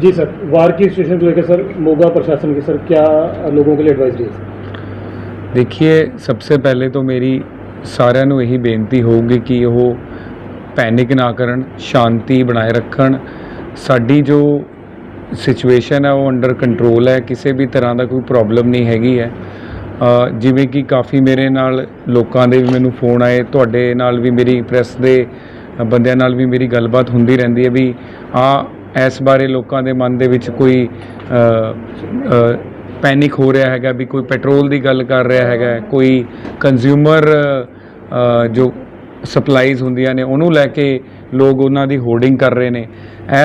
जी sir वार की situation को लेकर सर मोगा प्रशासन की सर क्या लोगों के लिए एडवाइस दी है सर? ਦੇਖੀਏ ਸਭ ਪਹਿਲੇ ਤੋਂ ਮੇਰੀ ਸਾਰਿਆਂ ਨੂੰ ਇਹੀ ਬੇਨਤੀ ਹੋਊਗੀ ਕਿ ਉਹ ਪੈਨਿਕ ਨਾ ਕਰਨ ਸ਼ਾਂਤੀ ਬਣਾਏ ਰੱਖਣ ਸਾਡੀ ਜੋ ਸਿਚੁਏਸ਼ਨ ਹੈ ਉਹ ਅੰਡਰ ਕੰਟਰੋਲ ਹੈ ਕਿਸੇ ਵੀ ਤਰ੍ਹਾਂ ਦਾ ਕੋਈ ਪ੍ਰੋਬਲਮ ਨਹੀਂ ਹੈਗੀ ਹੈ ਅ, ਜਿਵੇਂ ਕਿ ਕਾਫੀ ਮੇਰੇ ਨਾਲ ਲੋਕਾਂ ਦੇ ਵੀ ਮੈਨੂੰ ਫੋਨ ਆਏ ਤੁਹਾਡੇ ਨਾਲ ਵੀ ਮੇਰੀ ਪ੍ਰੈਸ ਦੇ ਅ, ਬੰਦਿਆਂ ਨਾਲ ਵੀ ਮੇਰੀ ਗੱਲਬਾਤ ਹੁੰਦੀ ਰਹਿੰਦੀ ਹੈ ਵੀ ਆ ਇਸ ਬਾਰੇ ਲੋਕਾਂ ਦੇ ਮਨ ਦੇ ਵਿੱਚ ਕੋਈ ਪੈਨਿਕ ਹੋ ਰਿਹਾ ਹੈਗਾ ਵੀ ਕੋਈ ਪੈਟਰੋਲ ਦੀ ਗੱਲ ਕਰ ਰਿਹਾ ਹੈਗਾ, ਕੋਈ ਕੰਜ਼ਿਊਮਰ ਜੋ ਸਪਲਾਈਜ਼ ਹੁੰਦੀਆਂ ਨੇ, ਉਹਨੂੰ ਲੈ ਕੇ ਲੋਕ ਉਹਨਾਂ ਦੀ ਹੋਰਡਿੰਗ ਕਰ ਰਹੇ ਨੇ।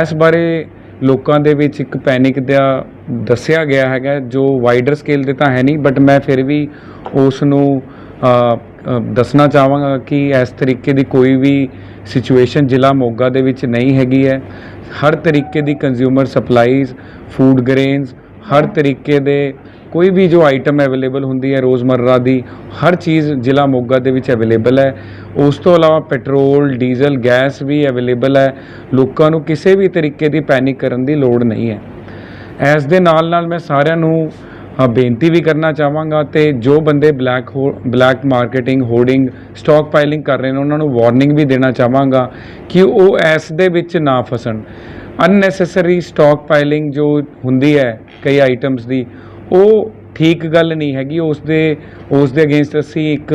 ਇਸ ਬਾਰੇ ਲੋਕਾਂ ਦੇ ਵਿੱਚ ਇੱਕ ਪੈਨਿਕ ਦਾ ਦੱਸਿਆ ਗਿਆ ਹੈਗਾ, ਜੋ ਵਾਈਡਰ ਸਕੇਲ ਤੇ ਤਾਂ ਹੈ ਨਹੀਂ ਬਟ ਮੈਂ ਫਿਰ ਵੀ ਉਸ ਨੂੰ ਦੱਸਣਾ ਚਾਹਾਂਗਾ ਕਿ ਇਸ ਤਰੀਕੇ ਦੀ ਕੋਈ ਵੀ ਸਿਚੁਏਸ਼ਨ ਜ਼ਿਲ੍ਹਾ ਮੋਗਾ ਦੇ ਵਿੱਚ ਨਹੀਂ ਹੈਗੀ ਹੈ। ਹਰ ਤਰੀਕੇ ਦੀ ਕੰਜ਼ਿਊਮਰ ਸਪਲਾਈਜ਼ ਫੂਡ ਗ੍ਰੇਨਸ ਹਰ ਤਰੀਕੇ ਦੇ ਕੋਈ ਵੀ ਜੋ ਆਈਟਮ ਅਵੇਲੇਬਲ ਹੁੰਦੀ ਹੈ ਰੋਜ਼ਮਰਰਾ ਦੀ, ਹਰ ਚੀਜ਼ ਜ਼ਿਲ੍ਹਾ ਮੋਗਾ ਦੇ ਵਿੱਚ ਅਵੇਲੇਬਲ ਹੈ। ਉਸ ਤੋਂ ਇਲਾਵਾ ਪੈਟਰੋਲ ਡੀਜ਼ਲ ਗੈਸ ਵੀ ਅਵੇਲੇਬਲ ਹੈ। ਲੋਕਾਂ ਨੂੰ ਕਿਸੇ ਵੀ ਤਰੀਕੇ ਦੀ ਪੈਨਿਕ ਕਰਨ ਦੀ ਲੋੜ ਨਹੀਂ ਹੈ। ਇਸ ਦੇ ਨਾਲ ਨਾਲ ਮੈਂ ਸਾਰਿਆਂ ਨੂੰ ਬੇਨਤੀ ਵੀ ਕਰਨਾ ਚਾਹਾਂਗਾ ਤੇ ਜੋ ਬੰਦੇ ਬਲੈਕ ਹੋ black marketing hoarding stockpiling ਕਰ ਰਹੇ ਨੇ ਉਹਨਾਂ ਨੂੰ ਵਾਰਨਿੰਗ ਵੀ ਦੇਣਾ ਚਾਹਾਂਗਾ ਕਿ ਉਹ ਐਸ ਦੇ ਵਿੱਚ ਨਾ ਫਸਣ। ਅਨਨੈਸੈਸਰੀ ਸਟਾਕ ਪਾਈਲਿੰਗ ਜੋ ਹੁੰਦੀ ਹੈ ਕਈ ਆਈਟਮਸ ਦੀ ਉਹ ਠੀਕ ਗੱਲ ਨਹੀਂ ਹੈਗੀ। ਉਸ ਦੇ ਉਸ ਦੇ ਅਗੇਂਸਟ ਅਸੀਂ ਇੱਕ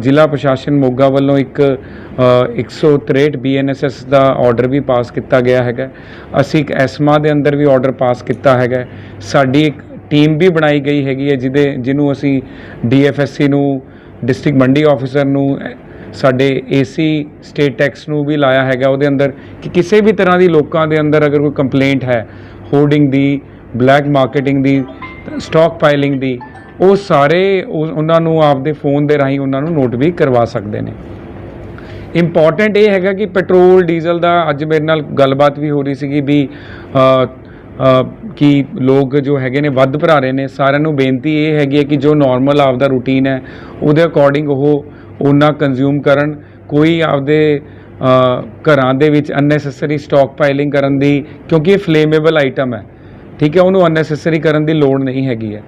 ਜ਼ਿਲ੍ਹਾ ਪ੍ਰਸ਼ਾਸਨ ਮੋਗਾ ਵੱਲੋਂ ਇੱਕ ਅ, 163 ਬੀਐਨਐਸਐਸ ਦਾ ਆਰਡਰ ਵੀ ਪਾਸ ਕੀਤਾ ਗਿਆ ਹੈਗਾ। ਅਸੀਂ ਇੱਕ ਐਸਮਾ ਦੇ ਅੰਦਰ ਵੀ ਆਰਡਰ ਪਾਸ ਕੀਤਾ ਹੈਗਾ। ਸਾਡੀ ਇੱਕ ਟੀਮ ਵੀ ਬਣਾਈ ਗਈ ਹੈਗੀ ਹੈ ਜਿਹਦੇ ਜਿਹਨੂੰ ਅਸੀਂ ਡੀਐਫਐਸਸੀ ਨੂੰ ਡਿਸਟ੍ਰਿਕਟ ਮੰਡੀ ਆਫੀਸਰ ਨੂੰ ਅ, ਸਾਡੇ ਏਸੀ ਸਟੇਟ ਟੈਕਸ ਨੂੰ ਵੀ ਲਾਇਆ ਹੈਗਾ ਉਹਦੇ ਅੰਦਰ ਕਿ ਕਿਸੇ ਵੀ ਤਰ੍ਹਾਂ ਦੀ ਲੋਕਾਂ ਦੇ ਅੰਦਰ ਅਗਰ ਕੋਈ ਕੰਪਲੇਂਟ ਹੈ ਹੋਰਡਿੰਗ ਦੀ ਬਲੈਕ ਮਾਰਕੀਟਿੰਗ ਦੀ ਸਟਾਕ ਪਾਈਲਿੰਗ ਦੀ ਉਹ ਸਾਰੇ ਉਹ- ਉਹਨਾਂ ਨੂੰ ਆਪਦੇ ਫੋਨ ਦੇ ਰਾਹੀਂ ਉਹਨਾਂ ਨੂੰ ਨੋਟ ਵੀ ਕਰਵਾ ਸਕਦੇ ਨੇ। ਇੰਪੋਰਟੈਂਟ ਇਹ ਹੈਗਾ ਕਿ ਪੈਟਰੋਲ ਡੀਜ਼ਲ ਦਾ ਅੱਜ ਮੇਰੇ ਨਾਲ ਗੱਲਬਾਤ ਵੀ ਹੋ ਰਹੀ ਸੀਗੀ ਵੀ ਕਿ ਲੋਕ ਜੋ ਹੈਗੇ ਨੇ ਵੱਧ ਭਰਾ ਰਹੇ ਨੇ, ਸਾਰਿਆਂ ਨੂੰ ਬੇਨਤੀ ਇਹ ਹੈਗੀ ਹੈ ਕਿ ਜੋ ਨਾਰਮਲ ਆਪਦਾ ਰੂਟੀਨ ਹੈ, ਉਹਦੇ ਅਕੋਰਡਿੰਗ ਉਹ ਉਹਨਾਂ ਕੰਜ਼ਿਊਮ ਕਰਨ। ਕੋਈ ਆਪਦੇ ਘਰਾਂ ਦੇ ਵਿੱਚ ਅਨਨੈਸੈਸਰੀ ਸਟਾਕ ਪਾਈਲਿੰਗ ਕਰਨ ਦੀ, ਕਿਉਂਕਿ ਇਹ ਫਲੇਮੇਬਲ ਆਈਟਮ ਹੈ। ਠੀਕ ਹੈ, ਉਹਨੂੰ ਅਨਨੈਸੈਸਰੀ ਕਰਨ ਦੀ ਲੋੜ ਨਹੀਂ ਹੈਗੀ ਹੈ।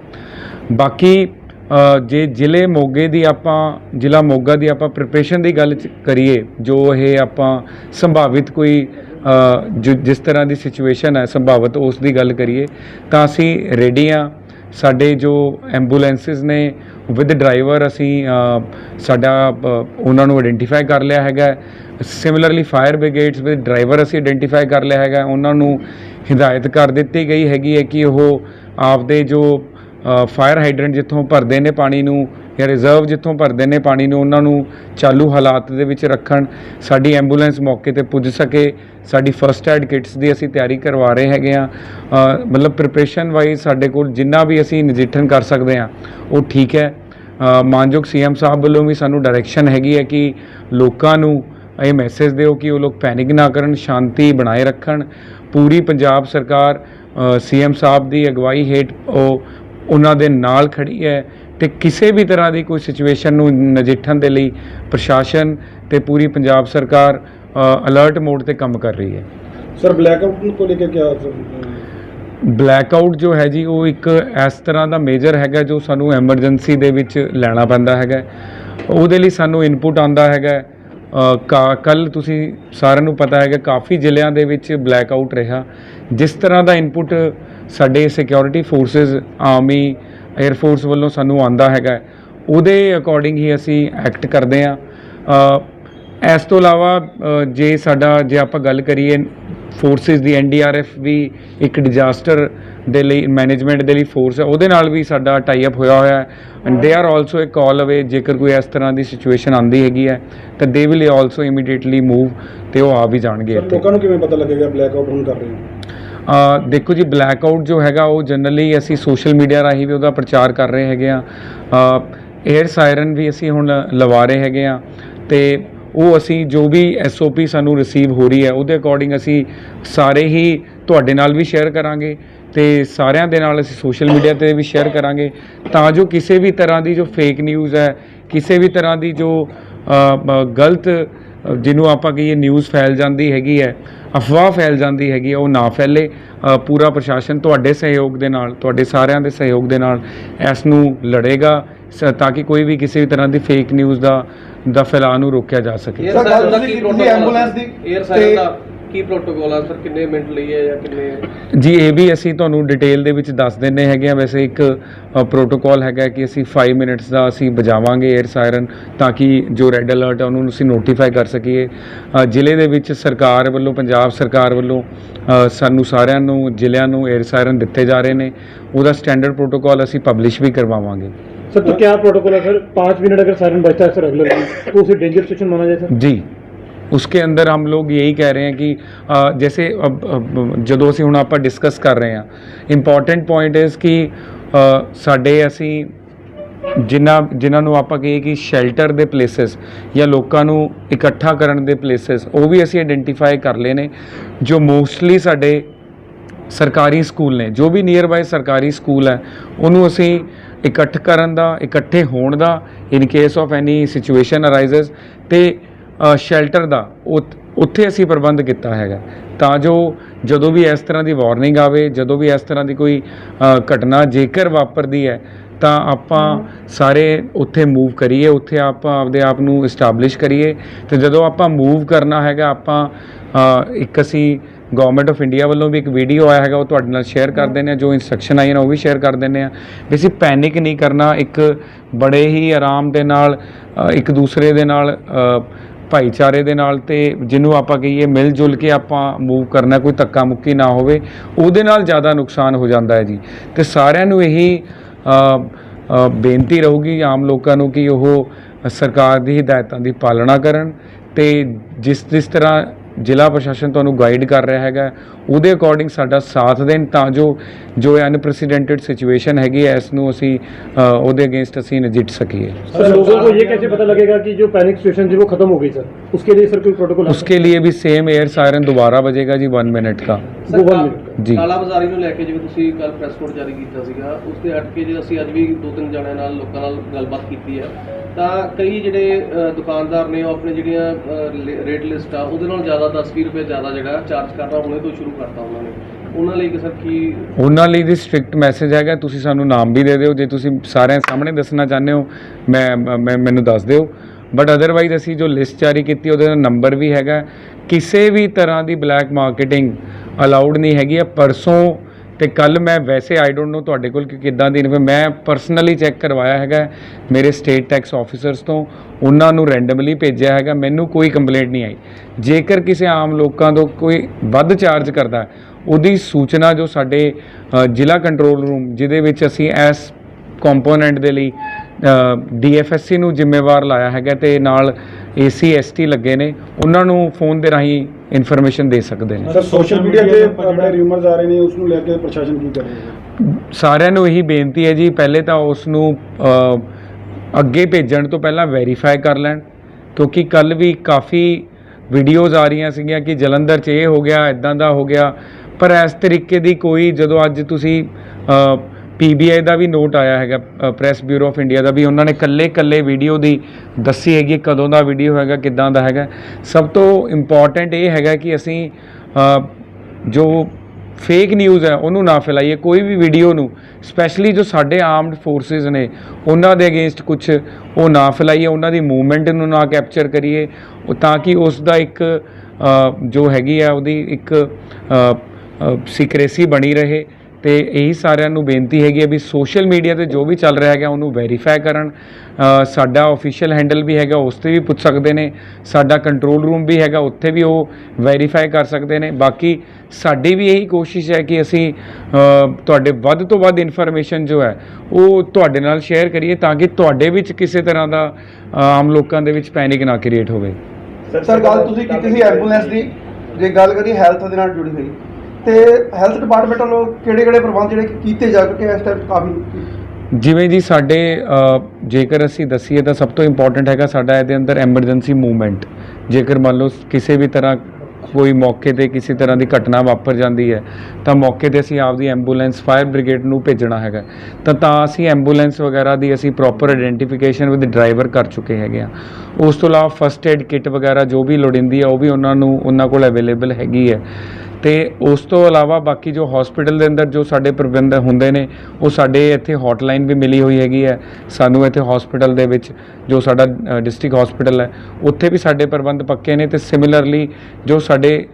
ਬਾਕੀ ਜੇ ਜ਼ਿਲ੍ਹੇ ਮੋਗੇ ਦੀ ਆਪਾਂ, ਜ਼ਿਲ੍ਹਾ ਮੋਗਾ ਦੀ ਆਪਾਂ ਪ੍ਰਿਪਰੇਸ਼ਨ ਦੀ ਗੱਲ ਕਰੀਏ, ਜੋ ਇਹ ਆਪਾਂ ਸੰਭਾਵਿਤ ਕੋਈ ਜਿਸ ਤਰ੍ਹਾਂ ਦੀ ਸਿਚੁਏਸ਼ਨ ਹੈ, ਸੰਭਾਵਿਤ ਉਸ ਦੀ ਗੱਲ ਕਰੀਏ, ਤਾਂ ਅਸੀਂ ਰੈਡੀ ਹਾਂ। ਸਾਡੇ ਜੋ ਐਂਬੂਲੈਂਸਸ ਨੇ ਵਿਦ ਡਰਾਈਵਰ ਅਸੀਂ ਸਾਡਾ ਉਹਨਾਂ ਨੂੰ ਆਇਡੈਂਟੀਫਾਈ ਕਰ ਲਿਆ ਹੈਗਾ। Similarly fire brigades with driver ਅਸੀਂ ਆਇਡੈਂਟੀਫਾਈ ਕਰ ਲਿਆ ਹੈਗਾ। ਉਹਨਾਂ ਨੂੰ ਹਿਦਾਇਤ ਕਰ ਦਿੱਤੀ ਗਈ ਹੈਗੀ ਹੈ ਕਿ ਉਹ ਆਪਦੇ ਜੋ ਫਾਇਰ ਹਾਈਡਰੈਂਟ ਜਿੱਥੋਂ ਭਰਦੇ ਨੇ ਪਾਣੀ ਨੂੰ ਜਾਂ ਰਿਜ਼ਰਵ ਜਿੱਥੋਂ ਭਰਦੇ ਨੇ ਪਾਣੀ ਨੂੰ ਉਹਨਾਂ ਨੂੰ ਚਾਲੂ ਹਾਲਾਤ ਦੇ ਵਿੱਚ ਰੱਖਣ। ਸਾਡੀ ਐਂਬੂਲੈਂਸ ਮੌਕੇ ਤੇ ਪੁੱਜ ਸਕੇ। ਸਾਡੀ ਫਰਸਟ ਐਡ ਕਿਟਸ ਦੀ ਅਸੀਂ ਤਿਆਰੀ ਕਰਵਾ ਰਹੇ ਹੈਗੇ ਆ ਮਤਲਬ ਪ੍ਰਿਪਰੇਸ਼ਨ ਵਾਈਜ਼ ਸਾਡੇ ਕੋਲ ਜਿੰਨਾ ਵੀ ਅਸੀਂ ਨਜਿੱਠਣ ਕਰ ਸਕਦੇ ਆ ਉਹ ਠੀਕ ਹੈ। ਅ, ਮਾਨਯੋਗ ਸੀਐਮ ਸਾਹਿਬ ਵੱਲੋਂ ਵੀ ਸਾਨੂੰ ਡਾਇਰੈਕਸ਼ਨ ਹੈਗੀ ਹੈ ਕਿ ਲੋਕਾਂ ਨੂੰ ਇਹ ਮੈਸੇਜ ਦਿਓ ਕਿ ਉਹ ਲੋਕ ਪੈਨਿਕ ਨਾ ਕਰਨ ਸ਼ਾਂਤੀ ਬਣਾਏ ਰੱਖਣ। ਪੂਰੀ ਪੰਜਾਬ ਸਰਕਾਰ ਸੀਐਮ ਸਾਹਿਬ ਦੀ ਅਗਵਾਈ ਹੇਠ ਉਹ ਉਹਨਾਂ ਦੇ ਨਾਲ ਖੜੀ ਹੈ। ਤੇ ਕਿਸੇ ਵੀ ਤਰ੍ਹਾਂ ਦੀ ਕੋਈ ਸਿਚੁਏਸ਼ਨ ਨੂੰ ਨਜਿੱਠਣ ਦੇ ਲਈ ਪ੍ਰਸ਼ਾਸਨ ਤੇ ਪੂਰੀ ਪੰਜਾਬ ਸਰਕਾਰ ਅਲਰਟ ਮੋਡ ਤੇ ਕੰਮ ਕਰ ਰਹੀ ਹੈ। ਸਰ ਬਲੈਕਆਊਟ ਨੂੰ ਲੈ ਕੇ ਕੀ ਬਲੈਕਆਊਟ ਜੋ ਹੈ ਜੀ ਉਹ ਇੱਕ ਇਸ ਤਰ੍ਹਾਂ ਦਾ ਮੇਜਰ ਹੈਗਾ ਜੋ ਸਾਨੂੰ ਐਮਰਜੈਂਸੀ ਦੇ ਵਿੱਚ ਲੈਣਾ ਪੈਂਦਾ ਹੈਗਾ। ਉਹਦੇ ਲਈ ਸਾਨੂੰ ਇਨਪੁਟ ਆਂਦਾ ਹੈਗਾ। ਕਾ ਕੱਲ ਤੁਸੀਂ ਸਾਰਿਆਂ ਨੂੰ ਪਤਾ ਹੈਗਾ ਕਾਫੀ ਜ਼ਿਲ੍ਹਿਆਂ ਦੇ ਵਿੱਚ ਬਲੈਕਆਊਟ ਰਿਹਾ। ਜਿਸ ਤਰ੍ਹਾਂ ਦਾ ਇਨਪੁਟ ਸਾਡੇ security forces army air force ਵੱਲੋਂ ਸਾਨੂੰ ਆਂਦਾ ਹੈਗਾ ਉਹਦੇ ਅਕੋਰਡਿੰਗ ਹੀ ਅਸੀਂ ਐਕਟ ਕਰਦੇ ਆ ਇਸ ਤੋਂ ਇਲਾਵਾ ਜੇ ਸਾਡਾ ਜੇ ਆਪਾਂ ਗੱਲ ਕਰੀਏ ਫੋਰਸਸ ਦੀ ਐਨਡੀਆਰਐਫ ਵੀ ਇੱਕ ਡਿਜ਼ਾਸਟਰ ਦੇ ਲਈ ਮੈਨੇਜਮੈਂਟ ਦੇ ਲਈ ਫੋਰਸ ਹੈ। ਉਹਦੇ ਨਾਲ ਵੀ ਸਾਡਾ ਟਾਈ ਅਪ ਹੋਇਆ ਹੋਇਆ ਹੈ। And they are also a ਕਾਲ ਅਵੇ ਜੇਕਰ ਕੋਈ ਇਸ ਤਰ੍ਹਾਂ ਦੀ ਸਿਚੁਏਸ਼ਨ ਆਂਦੀ ਹੈਗੀ ਹੈ ਤਾਂ they will also immediately move ਤੇ ਉਹ ਆ ਵੀ ਜਾਣਗੇ ਲੋਕਾਂ ਨੂੰ ਕਿਵੇਂ ਪਤਾ ਲੱਗੇਗਾ ਬਲੈਕ ਆਊਟ ਕਰ ਰਹੇ ਹੋ? ਦੇਖੋ ਜੀ ਬਲੈਕ ਆਊਟ ਜੋ ਹੈਗਾ, ਉਹ ਜਨਰਲੀ ਅਸੀਂ ਸੋਸ਼ਲ ਮੀਡੀਆ ਰਾਹੀਂ ਵੀ ਉਹਦਾ ਪ੍ਰਚਾਰ ਕਰ ਰਹੇ ਹੈਗੇ ਆ। 에ਅਰ ਸਾਇਰਨ ਵੀ ਅਸੀਂ ਹੁਣ ਲਵਾ ਰਹੇ ਹੈਗੇ ਆ ਤੇ ਉਹ ਅਸੀਂ ਜੋ ਵੀ ਐਸਓਪੀ ਸਾਨੂੰ ਰਿਸੀਵ ਹੋ ਰਹੀ ਹੈ, ਉਹਦੇ ਅਕੋਰਡਿੰਗ ਅਸੀਂ ਸਾਰੇ ਹੀ ਤੁਹਾਡੇ ਨਾਲ ਵੀ ਸ਼ੇਅਰ ਕਰਾਂਗੇ ਤੇ ਸਾਰਿਆਂ ਦੇ ਨਾਲ ਅਸੀਂ ਸੋਸ਼ਲ ਮੀਡੀਆ ਤੇ ਵੀ ਸ਼ੇਅਰ ਕਰਾਂਗੇ। ਤਾਂ ਜੋ ਕਿਸੇ ਵੀ ਤਰ੍ਹਾਂ ਦੀ ਜੋ ਫੇਕ ਨਿਊਜ਼ ਹੈ, ਕਿਸੇ ਵੀ ਤਰ੍ਹਾਂ ਦੀ ਜੋ ਗਲਤ, ਜਿਹਨੂੰ ਆਪਾਂ ਕਹੀਏ ਨਿਊਜ਼ ਫੈਲ ਜਾਂਦੀ ਹੈਗੀ ਹੈ ਅਫਵਾਹ ਫੈਲ ਜਾਂਦੀ ਹੈਗੀ ਆ, ਉਹ ਨਾ ਫੈਲੇ। ਪੂਰਾ ਪ੍ਰਸ਼ਾਸਨ ਤੁਹਾਡੇ ਸਹਿਯੋਗ ਦੇ ਨਾਲ ਤੁਹਾਡੇ ਸਾਰਿਆਂ ਦੇ ਸਹਿਯੋਗ ਦੇ ਨਾਲ ਇਸ ਨੂੰ ਲੜੇਗਾ ਸ- ਤਾਂ ਕਿ ਕੋਈ ਵੀ ਕਿਸੇ ਵੀ ਤਰ੍ਹਾਂ ਦੀ ਫੇਕ ਨਿਊਜ਼ ਦਾ ਦਾ ਫੈਲਾਅ ਨੂੰ ਰੋਕਿਆ ਜਾ ਸਕੇ। ਸਰ, ਗੱਲ ਐਂਬੂਲੈਂਸ ਦੀ 에ਅਰ ਸਾਇਰਨ ਦਾ ਕੀ ਪ੍ਰੋਟੋਕੋਲ ਆ? ਸਰ ਕਿੰਨੇ ਮਿੰਟ ਲਈ ਹੈ ਜਾਂ ਕਿੰਨੇ ਜੀ ਇਹ ਵੀ ਅਸੀਂ ਤੁਹਾਨੂੰ ਡਿਟੇਲ ਦੇ ਵਿੱਚ ਦੱਸ ਦਿੰਨੇ ਹੈਗੇ ਆ। ਵੈਸੇ ਇੱਕ ਪ੍ਰੋਟੋਕੋਲ ਹੈਗਾ ਕਿ ਅਸੀਂ 5 ਮਿੰਟਸ ਦਾ ਅਸੀਂ ਬਜਾਵਾਂਗੇ 에ਅਰ ਸਾਇਰਨ ਤਾਂ ਕਿ ਜੋ ਰੈੱਡ ਅਲਰਟ ਹੈ ਉਹਨੂੰ ਅਸੀਂ ਨੋਟੀਫਾਈ ਕਰ ਸਕੀਏ। ਜ਼ਿਲ੍ਹੇ ਦੇ ਵਿੱਚ ਸਰਕਾਰ ਵੱਲੋਂ ਪੰਜਾਬ ਸਰਕਾਰ ਵੱਲੋਂ ਸਾਨੂੰ ਸਾਰਿਆਂ ਨੂੰ ਜ਼ਿਲ੍ਹਿਆਂ ਨੂੰ 에ਅਰ ਸਾਇਰਨ ਦਿੱਤੇ ਜਾ ਰਹੇ ਨੇ। ਉਹਦਾ ਸਟੈਂਡਰਡ ਪ੍ਰੋਟੋਕੋਲ ਅਸੀਂ ਪਬਲਿਸ਼ ਵੀ ਕਰਵਾਵਾਂਗੇ। सर तो क्या प्रोटोकॉल है सर पाँच मिनट अगर सायरन बजता है सर अगले तो उसे डेंजर सिचुएशन माना जाए सर उसके अंदर हम लोग यही कह रहे हैं कि अ, जैसे अब अब ਜਦੋਂ ਅਸੀਂ ਹੁਣ ਆਪਾਂ ਡਿਸਕਸ ਕਰ ਰਹੇ ਹਾਂ ਇੰਪੋਰਟੈਂਟ ਪੁਆਇੰਟ ਇਜ਼ ਕਿ ਅ, ਸਾਡੇ ਅਸੀਂ ਜਿਨ੍ਹਾਂ ਜਿਨ੍ਹਾਂ ਨੂੰ ਆਪਾਂ ਕਹੀਏ ਕਿ ਸ਼ੈਲਟਰ ਦੇ ਪਲੇਸਸ ਜਾਂ ਲੋਕਾਂ ਨੂੰ ਇਕੱਠਾ ਕਰਨ ਦੇ ਪਲੇਸਸ ਉਹ ਵੀ ਅਸੀਂ ਆਇਡੈਂਟੀਫਾਈ ਕਰ ਲਏ ਨੇ ਜੋ ਮੋਸਟਲੀ ਸਾਡੇ ਸਰਕਾਰੀ ਸਕੂਲ ਨੇ ਜੋ ਵੀ ਨੀਅਰ ਬਾਈ ਸਰਕਾਰੀ ਸਕੂਲ ਹੈ ਉਹਨੂੰ ਅਸੀਂ ਇਕੱਠ ਕਰਨ ਦਾ ਇਕੱਠੇ ਹੋਣ ਦਾ in case of any situation arises ਤੇ ਸ਼ੈਲਟਰ ਦਾ। ਉੱਥੇ ਅਸੀਂ ਪ੍ਰਬੰਧ ਕੀਤਾ ਹੈਗਾ। ਤਾਂ ਜੋ ਜਦੋਂ ਵੀ ਇਸ ਤਰ੍ਹਾਂ ਦੀ ਵਾਰਨਿੰਗ ਆਵੇ ਜਦੋਂ ਵੀ ਇਸ ਤਰ੍ਹਾਂ ਦੀ ਕੋਈ ਘਟਨਾ ਜੇਕਰ ਵਾਪਰਦੀ ਹੈ ਤਾਂ ਆਪਾਂ ਸਾਰੇ ਉੱਥੇ ਮੂਵ ਕਰੀਏ ਉੱਥੇ ਆਪਾਂ ਆਪਦੇ ਆਪ ਨੂੰ ਇਸਟੈਬਲਿਸ਼ ਕਰੀਏ। ਤੇ ਜਦੋਂ ਆਪਾਂ ਮੂਵ ਕਰਨਾ ਹੈਗਾ ਆਪਾਂ ਇੱਕ ਅਸੀਂ ਗਵਰਨਮੈਂਟ ਆਫ ਇੰਡੀਆ ਵੱਲੋਂ ਵੀ ਇੱਕ ਵੀਡੀਓ ਆਇਆ ਹੈਗਾ ਉਹ ਤੁਹਾਡੇ ਨਾਲ ਸ਼ੇਅਰ ਕਰ ਦਿੰਦੇ ਆ ਜੋ ਇਨਸਟਰਕਸ਼ਨ ਆਈ ਨੇ ਉਹ ਵੀ ਸ਼ੇਅਰ ਕਰ ਦਿੰਦੇ ਆ ਵੀ ਅਸੀਂ ਪੈਨਿਕ ਨਹੀਂ ਕਰਨਾ ਇੱਕ ਬੜੇ ਹੀ ਆਰਾਮ ਦੇ ਨਾਲ ਇੱਕ ਦੂਸਰੇ ਦੇ ਨਾਲ ਭਾਈਚਾਰੇ ਦੇ ਨਾਲ ਤੇ ਜਿਹਨੂੰ ਆਪਾਂ ਕਹੀਏ ਮਿਲ ਜੁਲ ਕੇ ਆਪਾਂ ਮੂਵ ਕਰਨਾ, ਕੋਈ ਧੱਕਾ ਮੁੱਕੀ ਨਾ ਹੋਵੇ, ਉਹਦੇ ਨਾਲ ਜ਼ਿਆਦਾ ਨੁਕਸਾਨ ਹੋ ਜਾਂਦਾ ਹੈ ਜੀ। ਤੇ ਸਾਰਿਆਂ ਨੂੰ ਇਹੀ ਬੇਨਤੀ ਰਹੂਗੀ ਆਮ ਲੋਕਾਂ ਨੂੰ ਕਿ ਉਹ ਸਰਕਾਰ ਦੀ ਹਦਾਇਤਾਂ ਦੀ ਪਾਲਣਾ ਕਰਨ ਤੇ ਜਿਸ ਜਿਸ ਤਰ੍ਹਾਂ ਜ਼ਿਲ੍ਹਾ ਪ੍ਰਸ਼ਾਸਨ ਤੁਹਾਨੂੰ ਗਾਈਡ ਕਰ ਰਿਹਾ ਹੈਗਾ ਉਹਦੇ ਅਕੋਰਡਿੰਗ ਸਾਡਾ ਸਾਥ ਦੇਣ ਤਾਂ ਜੋ ਜੋ ਅਨਪ੍ਰੈਸੀਡੈਂਟਡ ਸਿਚੁਏਸ਼ਨ ਹੈਗੀ ਹੈ ਇਸ ਨੂੰ ਅਸੀਂ ਅ, ਉਹਦੇ ਅਗੇਂਸਟ ਅਸੀਂ ਨਜਿੱਠ ਸਕੀਏ सर लोगों को ये कैसे पता लगेगा कि जो पैनिक सिचुएशन थी वो खत्म हो गई सर उसके लिए सर कोई प्रोटोकॉल उसके लिए भी सेम एयर सायरन दोबारा बजेगा जी वन मिनट का वो one minute का। ਜੀ ਕਾਲਾ ਬਾਜ਼ਾਰੀ ਨੂੰ ਲੈ ਕੇ ਜਿਵੇਂ ਤੁਸੀਂ ਕੱਲ ਪ੍ਰੈਸ ਕੋਡ ਜਾਰੀ ਕੀਤਾ ਸੀਗਾ ਉਸ ਤੇ ਹਟ ਕੇ ਜੇ ਅਸੀਂ ਅੱਜ ਵੀ ਦੋ ਤਿੰਨ ਜਣਿਆਂ ਨਾਲ ਲੋਕਾਂ ਨਾਲ ਗੱਲਬਾਤ ਕੀਤੀ ਹੈ ਤਾਂ ਕਈ ਜਿਹੜੇ ਅ, ਦੁਕਾਨਦਾਰ ਨੇ ਉਹ ਆਪਣੇ ਜਿਹੜੀਆਂ ਰੇਟ ਲਿਸਟ ਆ ਉਹਦੇ ਨਾਲ ਜ਼ਿਆਦਾ 10 20 ਰੁਪਏ ਜ਼ਿਆਦਾ ਜਿਹੜਾ ਚਾਰਜ ਕਰਨਾ ਹੁਣੇ ਤੋਂ ਸ਼ੁਰੂ ਕਰਤਾ ਉਹਨਾਂ ਨੇ। ਉਹਨਾਂ ਲਈ ਸਰ ਕੀ ਉਹਨਾਂ ਲਈ ਦੀ ਸਟ੍ਰਿਕਟ ਮੈਸੇਜ ਹੈਗਾ, ਤੁਸੀਂ ਸਾਨੂੰ ਨਾਮ ਵੀ ਦੇ ਦਿਓ। ਜੇ ਤੁਸੀਂ ਸਾਰਿਆਂ ਸਾਹਮਣੇ ਦੱਸਣਾ ਚਾਹੁੰਦੇ ਹੋ, ਮੈਂ ਮੈਂ ਮੈਨੂੰ ਦੱਸ ਦਿਓ। ਬਟ ਅਦਰਵਾਈਜ਼ ਅਸੀਂ ਜੋ ਲਿਸਟ ਜਾਰੀ ਕੀਤੀ, ਉਹਦੇ ਨਾਲ ਨੰਬਰ ਵੀ ਹੈਗਾ। ਕਿਸੇ ਵੀ ਤਰ੍ਹਾਂ ਦੀ ਬਲੈਕ ਮਾਰਕੀਟਿੰਗ ਅਲਾਉਡ ਨਹੀਂ ਹੈਗੀ ਆ। ਪਰਸੋਂ ਤੇ ਕੱਲ ਮੈਂ ਵੈਸੇ ਆਈ ਡੋਨਟ ਨੋ ਤੁਹਾਡੇ ਕੋਲ ਕਿ ਕਿੱਦਾਂ ਦੀ ਇਨਫੋ ਮੈਂ ਪਰਸਨਲੀ ਚੈੱਕ ਕਰਵਾਇਆ ਹੈਗਾ ਮੇਰੇ ਸਟੇਟ ਟੈਕਸ ਆਫੀਸਰਸ ਤੋਂ, ਉਹਨਾਂ ਨੂੰ ਰੈਂਡਮਲੀ ਭੇਜਿਆ ਹੈਗਾ, ਮੈਨੂੰ ਕੋਈ ਕੰਪਲੇਂਟ ਨਹੀਂ ਆਈ। ਜੇਕਰ ਕਿਸੇ ਆਮ ਲੋਕਾਂ ਤੋਂ ਕੋਈ ਵੱਧ ਚਾਰਜ ਕਰਦਾ, ਉਹਦੀ ਸੂਚਨਾ ਜੋ ਸਾਡੇ ਜ਼ਿਲ੍ਹਾ ਕੰਟਰੋਲ ਰੂਮ ਜਿਹਦੇ ਵਿੱਚ ਅਸੀਂ ਇਸ ਕੰਪੋਨੈਂਟ ਦੇ ਲਈ ਡੀਐਫਐਸਸੀ ਨੂੰ ਜ਼ਿੰਮੇਵਾਰ ਲਾਇਆ ਹੈਗਾ ਤੇ ਨਾਲ ਏਸੀ ਐਸਟੀ ਲੱਗੇ ਨੇ ਉਹਨਾਂ ਨੂੰ ਫੋਨ ਦੇ ਰਾਹੀਂ ਇਨਫੋਰਮੇਸ਼ਨ ਦੇ ਸਕਦੇ ਨੇ। ਸਰ ਸੋਸ਼ਲ ਮੀਡੀਆ ਤੇ ਬੜੇ ਰਿਊਮਰਸ ਆ ਰਹੇ ਨੇ ਉਸ ਨੂੰ ਲੈ ਕੇ ਪ੍ਰਸ਼ਾਸਨ ਕੀ ਕਰ ਰਿਹਾ ਸਾਰਿਆਂ ਨੂੰ ਇਹੀ ਬੇਨਤੀ ਹੈ ਜੀ ਪਹਿਲੇ ਤਾਂ ਉਸ ਨੂੰ ਅੱਗੇ ਭੇਜਣ ਤੋਂ ਪਹਿਲਾਂ ਵੈਰੀਫਾਈ ਕਰ ਲੈਣ ਕਿਉਂਕਿ ਕੱਲ ਵੀ ਕਾਫੀ ਵੀਡੀਓਜ਼ ਆ ਰਹੀਆਂ ਸੀਗੀਆਂ ਕਿ ਜਲੰਧਰ 'ਚ ਇਹ ਹੋ ਗਿਆ ਇਦਾਂ ਦਾ ਹੋ ਗਿਆ। ਪਰ ਇਸ ਤਰੀਕੇ ਦੀ ਕੋਈ ਜਦੋਂ ਅੱਜ ਤੁਸੀਂ ਪੀਬੀਆਈ ਦਾ ਵੀ ਨੋਟ ਆਇਆ ਹੈਗਾ ਪ੍ਰੈਸ ਬਿਊਰੋ ਆਫ ਇੰਡੀਆ ਦਾ ਵੀ। ਉਹਨਾਂ ਨੇ ਕੱਲੇ ਕੱਲੇ ਵੀਡੀਓ ਦੀ ਦੱਸੀ ਹੈਗੀ ਕਦੋਂ ਦਾ ਵੀਡੀਓ ਹੈਗਾ, ਕਿੱਦਾਂ ਦਾ ਹੈਗਾ। ਸਭ ਤੋਂ ਇੰਪੋਰਟੈਂਟ ਇਹ ਹੈਗਾ ਕਿ ਅਸੀਂ ਜੋ ਫੇਕ ਨਿਊਜ਼ ਹੈ, ਉਹਨੂੰ ਨਾ ਫੈਲਾਈਏ, ਕੋਈ ਵੀ ਵੀਡੀਓ ਨੂੰ ਸਪੈਸ਼ਲੀ ਜੋ ਸਾਡੇ ਆਰਮਡ ਫੋਰਸਿਸ ਨੇ, ਉਹਨਾਂ ਦੇ ਅਗੇਂਸਟ ਕੁਝ ਉਹ ਨਾ ਫੈਲਾਈਏ, ਉਹਨਾਂ ਦੀ ਮੂਵਮੈਂਟ ਨੂੰ ਨਾ ਕੈਪਚਰ ਕਰੀਏ, ਉਹ ਤਾਂ ਕਿ ਉਸ ਦਾ ਇੱਕ ਜੋ ਹੈਗੀ ਆ, ਉਹਦੀ ਇੱਕ ਸੀਕ੍ਰੇਸੀ ਬਣੀ ਰਹੇ। ਤੇ ਇਹੀ ਸਾਰਿਆਂ ਨੂੰ ਬੇਨਤੀ ਹੈਗੀ ਹੈ ਵੀ ਸੋਸ਼ਲ ਮੀਡੀਆ ਤੇ ਜੋ ਵੀ ਚੱਲ ਰਿਹਾ ਹੈਗਾ ਉਹਨੂੰ ਵੈਰੀਫਾਈ ਕਰਨ। ਸਾਡਾ ਆਫੀਸ਼ੀਅਲ ਹੈਂਡਲ ਵੀ ਹੈਗਾ, ਉਸ ਤੇ ਵੀ ਪੁੱਛ ਸਕਦੇ ਨੇ। ਸਾਡਾ ਕੰਟਰੋਲ ਰੂਮ ਵੀ ਹੈਗਾ, ਉੱਥੇ ਵੀ ਉਹ ਵੈਰੀਫਾਈ ਕਰ ਸਕਦੇ ਨੇ। ਬਾਕੀ ਸਾਡੀ ਵੀ ਇਹੀ ਕੋਸ਼ਿਸ਼ ਹੈ ਕਿ ਅਸੀਂ ਤੁਹਾਡੇ ਵੱਧ ਤੋਂ ਵੱਧ ਇਨਫੋਰਮੇਸ਼ਨ ਜੋ ਹੈ, ਉਹ ਤੁਹਾਡੇ ਨਾਲ ਸ਼ੇਅਰ ਕਰੀਏ ਤਾਂ ਕਿ ਤੁਹਾਡੇ ਵਿੱਚ ਕਿਸੇ ਤਰ੍ਹਾਂ ਦਾ ਆਮ ਲੋਕਾਂ ਦੇ ਵਿੱਚ ਪੈਨਿਕ ਨਾ ਕ੍ਰੀਏਟ ਹੋਵੇ। ਸਰ, ਗੱਲ ਤੁਸੀਂ ਕੀਤੀ ਸੀ ਐਂਬੂਲੈਂਸ ਦੀ। ਜੇ ਗੱਲ ਕਰੀਏ ਹੈਲਥ ਦੇ ਨਾਲ ਜੁੜੀ ਹੋਈ। ਤੇ ਹੈਲਥ ਡਿਪਾਰਟਮੈਂਟ ਵੱਲੋਂ ਕਿਹੜੇ ਕਿਹੜੇ ਪ੍ਰਬੰਧ ਜਿਹੜੇ ਕੀਤੇ ਜਾ ਚੁੱਕੇ ਇਸ ਟਾਈਮ ਕਾਫੀ ਜਿਵੇਂ ਜੀ ਸਾਡੇ ਅ, ਜੇਕਰ ਅਸੀਂ ਦੱਸੀਏ ਤਾਂ ਸਭ ਤੋਂ ਇੰਪੋਰਟੈਂਟ ਹੈਗਾ ਸਾਡਾ ਇਹਦੇ ਅੰਦਰ ਐਮਰਜੈਂਸੀ ਮੂਵਮੈਂਟ ਜੇਕਰ ਮੰਨ ਲਓ ਕਿਸੇ ਵੀ ਤਰ੍ਹਾਂ ਕੋਈ ਮੌਕੇ ਤੇ ਕਿਸੇ ਤਰ੍ਹਾਂ ਦੀ ਘਟਨਾ ਵਾਪਰ ਜਾਂਦੀ ਹੈ ਤਾਂ ਮੌਕੇ ਤੇ ਅਸੀਂ ਆਪਦੀ ਐਂਬੂਲੈਂਸ ਫਾਇਰ ਬ੍ਰਿਗੇਡ ਨੂੰ ਭੇਜਣਾ ਹੈਗਾ। ਤਾਂ ਤਾਂ ਅਸੀਂ ਐਂਬੂਲੈਂਸ ਵਗੈਰਾ ਦੀ ਅਸੀਂ ਪ੍ਰੋਪਰ ਆਇਡੈਂਟੀਫਿਕੇਸ਼ਨ ਵਿਦ ਡਰਾਈਵਰ ਕਰ ਚੁੱਕੇ ਹੈਗੇ ਆ। ਉਸ ਤੋਂ ਇਲਾਵਾ ਫਸਟ ਏਡ ਕਿੱਟ ਵਗੈਰਾ ਜੋ ਵੀ ਲੋੜੀਂਦੀ ਹੈ ਉਹ ਵੀ ਉਹਨਾਂ ਨੂੰ ਉਹਨਾਂ ਕੋਲ ਅਵੇਲੇਬਲ ਹੈਗੀ ਹੈ। ਤੇ ਉਸ ਤੋਂ ਇਲਾਵਾ ਬਾਕੀ ਜੋ ਹਸਪੀਟਲ ਦੇ ਅੰਦਰ ਜੋ ਸਾਡੇ ਪ੍ਰਬੰਧ ਹੁੰਦੇ ਨੇ, ਉਹ ਸਾਡੇ ਇੱਥੇ ਹੌਟਲਾਈਨ ਵੀ ਮਿਲੀ ਹੋਈ ਹੈਗੀ ਹੈ। ਸਾਨੂੰ ਇੱਥੇ ਹਸਪੀਟਲ ਦੇ ਵਿੱਚ ਜੋ ਸਾਡਾ ਡਿਸਟ੍ਰਿਕਟ ਹਸਪੀਟਲ ਹੈ, ਉੱਥੇ ਵੀ ਸਾਡੇ ਪ੍ਰਬੰਧ ਪੱਕੇ ਨੇ ਤੇ ਸਿਮਿਲਰਲੀ ਜੋ ਸਾਡੇ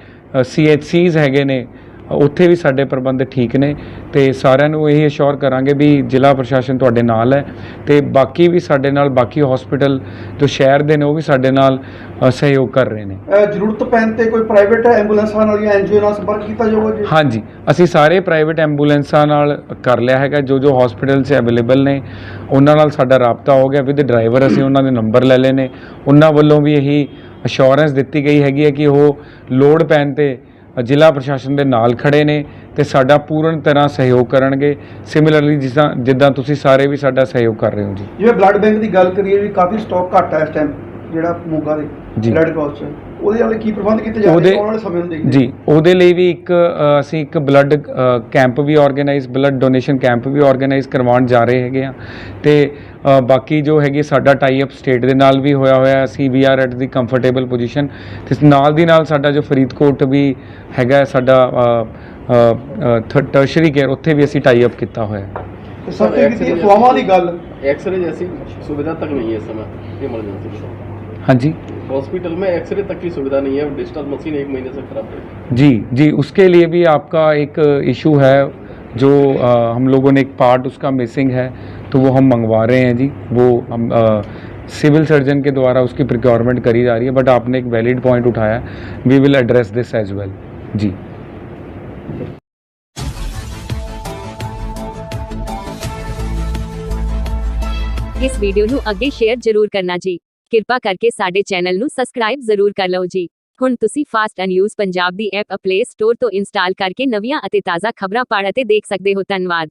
ਸੀਐਚਸੀਜ਼ ਹੈਗੇ ਨੇ ਉੱਥੇ ਵੀ ਸਾਡੇ ਪ੍ਰਬੰਧ ਠੀਕ ਨੇ ਤੇ ਸਾਰਿਆਂ ਨੂੰ ਇਹ ਅਸ਼ੋਰ ਕਰਾਂਗੇ ਵੀ ਜ਼ਿਲ੍ਹਾ ਪ੍ਰਸ਼ਾਸਨ ਤੁਹਾਡੇ ਨਾਲ ਹੈ ਤੇ ਬਾਕੀ ਵੀ ਸਾਡੇ ਨਾਲ ਬਾਕੀ ਹਸਪੀਟਲ ਜੋ ਸ਼ਹਿਰ ਦੇ ਨੇ ਉਹ ਵੀ ਸਾਡੇ ਨਾਲ ਸਹਿਯੋਗ ਕਰ ਰਹੇ ਨੇ। ਜ਼ਰੂਰਤ ਪੈਣ ਤੇ ਕੋਈ ਪ੍ਰਾਈਵੇਟ ਐਂਬੂਲੈਂਸਾਂ ਨਾਲ ਜਾਂ ਐਨਜੀਓ ਨਾਲ ਸੰਪਰਕ ਕੀਤਾ ਜਾਊਗਾ ਜੀ? ਹਾਂਜੀ ਅਸੀਂ ਸਾਰੇ ਪ੍ਰਾਈਵੇਟ ਐਂਬੂਲੈਂਸਾਂ ਨਾਲ ਕਰ ਲਿਆ ਹੈਗਾ ਜੋ ਜੋ ਹਸਪੀਟਲ 'ਚ ਅਵੇਲੇਬਲ ਨੇ ਉਹਨਾਂ ਨਾਲ ਸਾਡਾ ਰਾਬਤਾ ਹੋ ਗਿਆ ਵਿਦ ਡਰਾਈਵਰ ਅਸੀਂ ਉਹਨਾਂ ਦੇ ਨੰਬਰ ਲੈ ਲਏ ਨੇ। ਉਹਨਾਂ ਵੱਲੋਂ ਵੀ ਇਹੀ ਅਸ਼ੋਰੈਂਸ ਦਿੱਤੀ ਗਈ ਹੈਗੀ ਹੈ ਕਿ ਉਹ ਲੋਡ ਪੈਣ ਤੇ ਜ਼ਿਲ੍ਹਾ ਪ੍ਰਸ਼ਾਸਨ ਦੇ ਨਾਲ ਖੜੇ ਨੇ ਤੇ ਸਾਡਾ ਪੂਰਨ ਤਰ੍ਹਾਂ ਸਹਿਯੋਗ ਕਰਨਗੇ। ਸਿਮਿਲਰਲੀ ਜਿੱਦਾਂ ਜਿੱਦਾਂ ਤੁਸੀਂ ਸਾਰੇ ਵੀ ਸਾਡਾ ਸਹਿਯੋਗ ਕਰ ਰਹੇ ਹੋ ਜੀ। ਜਿਵੇਂ ਬਲੱਡ ਬੈਂਕ ਦੀ ਗੱਲ ਕਰੀਏ ਵੀ ਕਾਫੀ ਸਟਾਕ ਘੱਟ ਹੈ ਇਸ ਟਾਈਮ ਜਿਹੜਾ ਮੋਗਾ ਦੇ ਜੀ। ਬਲੱਡ ਕ੍ਰਾਸ ਚ ਉਹਦੇ ਵਾਲੇ ਕੀ ਪ੍ਰਬੰਧ ਕੀਤੇ ਜਾ ਰਹੇ ਉਹਦੇ- ਆਉਣ ਵਾਲੇ ਸਮੇਂ ਨੂੰ ਦੇਖਦੇ ਜੀ ਉਹਦੇ ਲਈ ਵੀ ਇੱਕ ਅ, ਅਸੀਂ ਇੱਕ ਬਲੱਡ ਕੈਂਪ ਵੀ ਆਰਗੇਨਾਈਜ਼ ਬਲੱਡ ਡੋਨੇਸ਼ਨ ਕੈਂਪ ਵੀ ਆਰਗੇਨਾਈਜ਼ ਕਰਵਾਉਣ ਜਾ ਰਹੇ ਹੈਗੇ ਆ ਤੇ ਅ, ਬਾਕੀ ਜੋ ਹੈਗੀ ਸਾਡਾ ਟਾਈ ਅਪ ਸਟੇਟ ਦੇ ਨਾਲ ਵੀ ਹੋਇਆ ਹੋਇਆ ਸੀ we are at the comfortable position ਤੇ ਨਾਲ ਦੀ ਨਾਲ ਸਾਡਾ ਜੋ ਫਰੀਦਕੋਟ ਵੀ ਹੈਗਾ ਹੈ ਸਾਡਾ ਟਰਸ਼ਰੀ ਕੇਅਰ ਉੱਥੇ ਵੀ ਅਸੀਂ ਟਾਈ ਅਪ ਕੀਤਾ ਹੋਇਆ ਹੈ ਤੇ ਸਭ ਤੋਂ ਕੀਤੀ ਅਫਵਾਹਾਂ ਦੀ ਗੱਲ एक्सरे जैसी सुविधा तक नहीं है इस समय इमरजेंसी में ਹਾਂਜੀ हॉस्पिटल में एक्सरे तक की सुविधा नहीं है डिजिटल मशीन एक महीने से खराब है जी जी उसके लिए भी आपका एक इशू है जो अ, हम लोगों ने एक पार्ट उसका मिसिंग है तो वो हम मंगवा रहे हैं जी वो हम सिविल सर्जन के द्वारा उसकी प्रिक्योरमेंट करी जा रही है बट आपने एक वैलिड पॉइंट उठाया we will address this as well जी ਇਸ ਵੀਡੀਓ ਨੂੰ ਅੱਗੇ ਸ਼ੇਅਰ ਜ਼ਰੂਰ ਕਰਨਾ ਜੀ ਕਿਰਪਾ ਕਰਕੇ ਸਾਡੇ ਚੈਨਲ ਨੂੰ ਸਬਸਕ੍ਰਾਈਬ ਜ਼ਰੂਰ ਕਰ ਲਓ ਜੀ। ਹੁਣ ਤੁਸੀਂ ਫਾਸਟ ਐਂਡ ਨਿਊਜ਼ ਪੰਜਾਬ ਦੀ ਐਪ ਪਲੇ ਸਟੋਰ ਤੋਂ ਇੰਸਟਾਲ ਕਰਕੇ ਨਵੀਆਂ ਅਤੇ ਤਾਜ਼ਾ ਖਬਰਾਂ ਪੜ੍ਹ ਅਤੇ ਦੇਖ ਸਕਦੇ ਹੋ। ਧੰਨਵਾਦ।